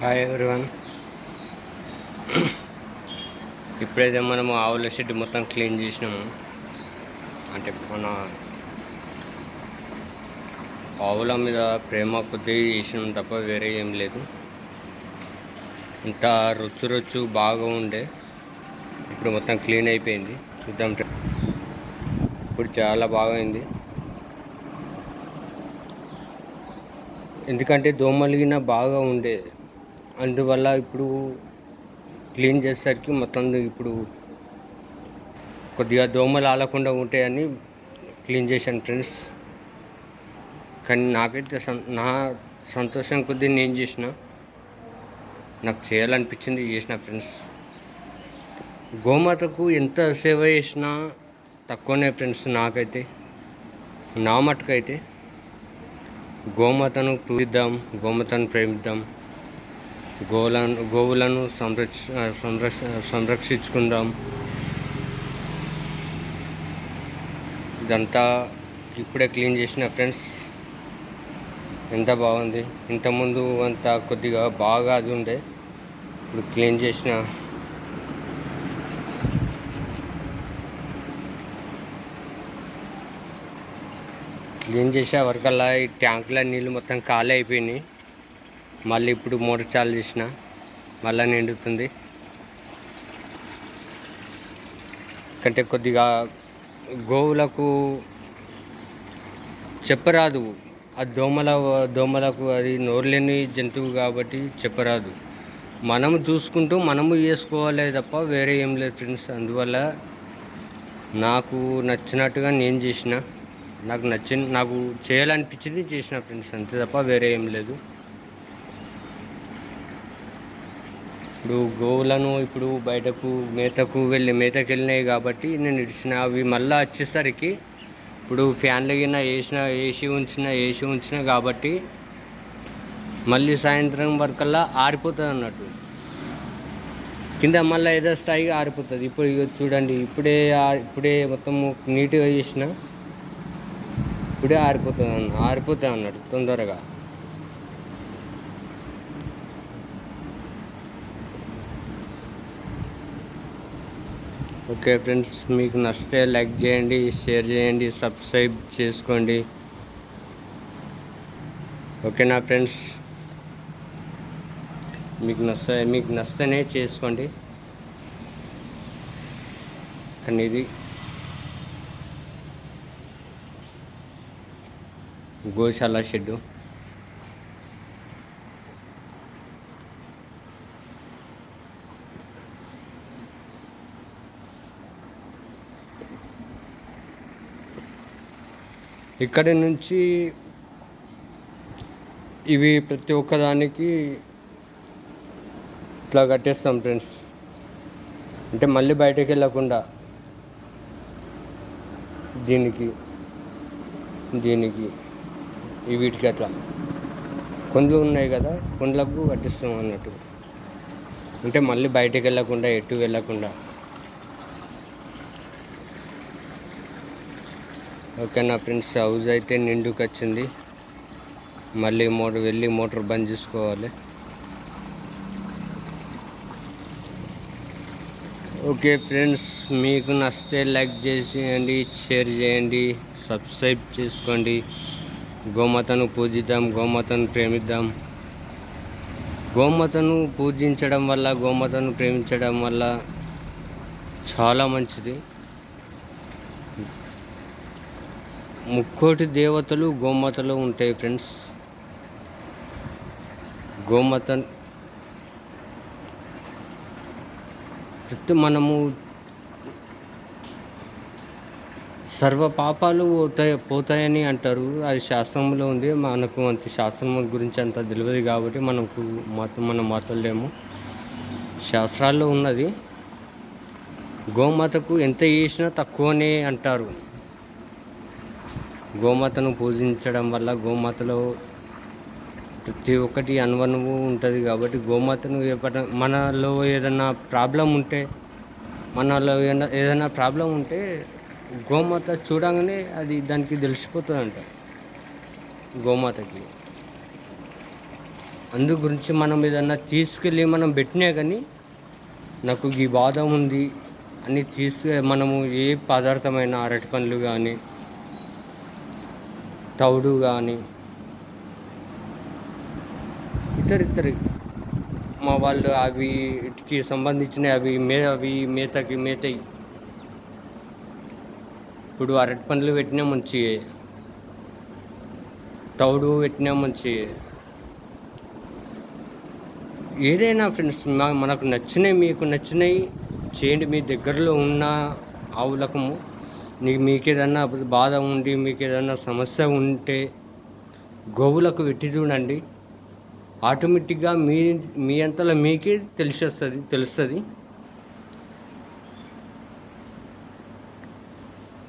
Hi everyone ఇప్పుడైతే మనము ఆవుల షెడ్ మొత్తం క్లీన్ చేసినాము. అంటే మన ఆవుల మీద ప్రేమ కొద్దిగా చేసినాం తప్ప వేరే ఏం లేదు. ఇంత రుచు రుచు బాగా ఉండే. ఇప్పుడు మొత్తం క్లీన్ అయిపోయింది. చూద్దాం. ఇప్పుడు చాలా బాగైంది ఎందుకంటే దోమలిగిన బాగా ఉండేది అందువల్ల ఇప్పుడు క్లీన్ చేసేసరికి మొత్తం ఇప్పుడు కొద్దిగా దోమలు ఆలకుండా ఉంటాయని క్లీన్ చేశాను ఫ్రెండ్స్. కానీ నాకైతే సం- నా సంతోషం కొద్దీ నేను చేసిన. నాకు చేయాలనిపించింది చేసిన ఫ్రెండ్స్. గోమాతకు ఎంత సేవ చేసినా తక్కువనే ఫ్రెండ్స్ నాకైతే. నా మటుకైతే గోమాతను పూజిద్దాం గోమాతను ప్రేమిద్దాం. గోలను గోవులను సంరక్ష సంరక్ష సంరక్షించుకుందాం. ఇదంతా ఇప్పుడే క్లీన్ చేసిన ఫ్రెండ్స్. ఎంత బాగుంది. ఇంతకుముందు అంత కొద్దిగా బాగా అది ఉండే. ఇప్పుడు క్లీన్ చేసిన. క్లీన్ చేసే వరకల్లా ఈ ట్యాంకుల నీళ్ళు మొత్తం ఖాళీ అయిపోయినాయి. మళ్ళీ ఇప్పుడు మోటార్ చాలు చేసిన మళ్ళీ నిండుతుంది. కంటే కొద్దిగా గోవులకు చెప్పరాదు. ఆ దోమల దోమలకు అది నోరులేని జంతువు కాబట్టి చెప్పరాదు. మనము చూసుకుంటూ మనము చేసుకోవాలి తప్ప వేరే ఏం లేదు ఫ్రెండ్స్. అందువల్ల నాకు నచ్చినట్టుగా నేను చేసిన నాకు నచ్చిన నాకు చేయాలనిపించింది చేసిన ఫ్రెండ్స్. అంతే తప్ప వేరే ఏం లేదు. ఇప్పుడు గోవులను ఇప్పుడు బయటకు మేతకు వెళ్ళి మేతకు వెళ్ళినాయి కాబట్టి నేను ఇడిచిన అవి మళ్ళీ వచ్చేసరికి ఇప్పుడు ఫ్యాన్లు గిన్న వేసిన వేసి ఉంచిన వేసి ఉంచిన కాబట్టి మళ్ళీ సాయంత్రం వరకల్లా ఆరిపోతుంది అన్నట్టు. కింద మళ్ళీ ఏదో స్థాయిగా ఆరిపోతుంది. ఇప్పుడు చూడండి ఇప్పుడే ఆ- ఇప్పుడే మొత్తం నీట్గా చేసిన ఇప్పుడే ఆరిపోతుంది ఆరిపోతుంది అన్నట్టు తొందరగా. ఓకే ఫ్రెండ్స్ మీకు నచ్చితే లైక్ చేయండి షేర్ చేయండి సబ్స్క్రైబ్ చేసుకోండి. ఓకేనా ఫ్రెండ్స్? మీకు నచ్చ మీకు నచ్చితేనే చేసుకోండి. కానీ ఇది గోశాల షెడ్డు. ఇక్కడి నుంచి ఇవి ప్రతి ఒక్కదానికి ఇట్లా కట్టేస్తాం ఫ్రెండ్స్. అంటే మళ్ళీ బయటకు వెళ్ళకుండా దీనికి దీనికి ఈ వీటికి అట్లా. కొండ్లు ఉన్నాయి కదా కొండ్లకు కట్టిస్తాం అన్నట్టు. అంటే మళ్ళీ బయటకు వెళ్ళకుండా ఎటు వెళ్ళకుండా. ఓకే నా ఫ్రెండ్స్ హౌస్ అయితే నిండుకు వచ్చింది. మళ్ళీ మోటార్ వెళ్ళి మోటార్ బంద్ చేసుకోవాలి. ఓకే ఫ్రెండ్స్ మీకు నచ్చితే లైక్ చేసేయండి షేర్ చేయండి సబ్స్క్రైబ్ చేసుకోండి. గోమాతను పూజిద్దాం గోమాతను ప్రేమిద్దాం. గోమాతను పూజించడం వల్ల గోమాతను ప్రేమించడం వల్ల చాలా మంచిది. ముక్కోటి దేవతలు గోమాతలో ఉంటాయి ఫ్రెండ్స్ గోమాత మనము సర్వ పాపాలు పోతాయి పోతాయని అంటారు. అది శాస్త్రంలో ఉంది. మనకు అంత శాస్త్రం గురించి అంత తెలియదు కాబట్టి మనకు మాత్రం మనం మాట్లాడలేము శాస్త్రాల్లో ఉన్నది గోమాతకు ఎంత చేసినా తక్కువనే అంటారు. గోమాతను పూజించడం వల్ల గోమాతలో ప్రతి ఒక్కటి అనువనువు ఉంటుంది కాబట్టి గోమాతను మనలో ఏదైనా ప్రాబ్లం ఉంటే మనలో ఏదైనా ఏదైనా ప్రాబ్లం ఉంటే గోమాత చూడగానే అది దానికి తెలిసిపోతుందంట గోమాతకి. అందు గురించి మనం ఏదన్నా తీసుకెళ్ళి మనం పెట్టినా కానీ నాకు ఈ బాధ ఉంది అని తీసుకు మనము ఏ పదార్థమైన అరటి పండ్లు కానీ తౌడు కానీ ఇతర మా వాళ్ళు అవి వీటికి సంబంధించిన అవి మే అవి మేతకి మేతయి. ఇప్పుడు అరటి పండ్లు పెట్టినా మంచి. తౌడు పెట్టినా మంచి. ఏదైనా ఫ్రెండ్స్ మా మనకు నచ్చినవి మీకు నచ్చినవి చేయండి. మీ దగ్గరలో ఉన్న ఆవులకు మీకు ఏదన్నా బాధ ఉండి మీకు ఏదన్నా సమస్య ఉంటే గోవులకు పెట్టి చూడండి. ఆటోమేటిక్గా మీ మీ అంతలో మీకే తెలిసేస్తుంది తెలుస్తుంది.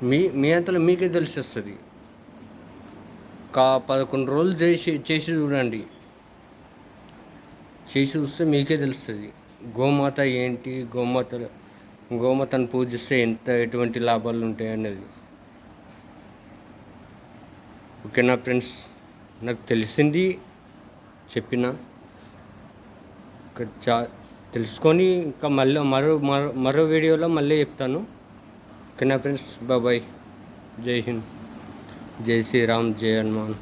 మీ మీ అంతలో మీకే తెలిసేస్తుంది. కా పదకొండు రోజులు చేసి చేసి చూడండి. చేసి చూస్తే మీకే తెలుస్తుంది. గోమాత ఏంటి గోమాత గోమాతను పూజిస్తే ఎంత ఎటువంటి లాభాలు ఉంటాయి అనేది ఓకేనా ఫ్రెండ్స్? నాకు తెలిసింది చెప్పిన. చా తెలుసుకొని ఇంకా మళ్ళీ మరో మరో మరో వీడియోలో మళ్ళీ చెప్తాను. ఓకేనా ఫ్రెండ్స్? బాబాయ్ జై హింద్. జై శ్రీరామ్ జై హనుమాన్.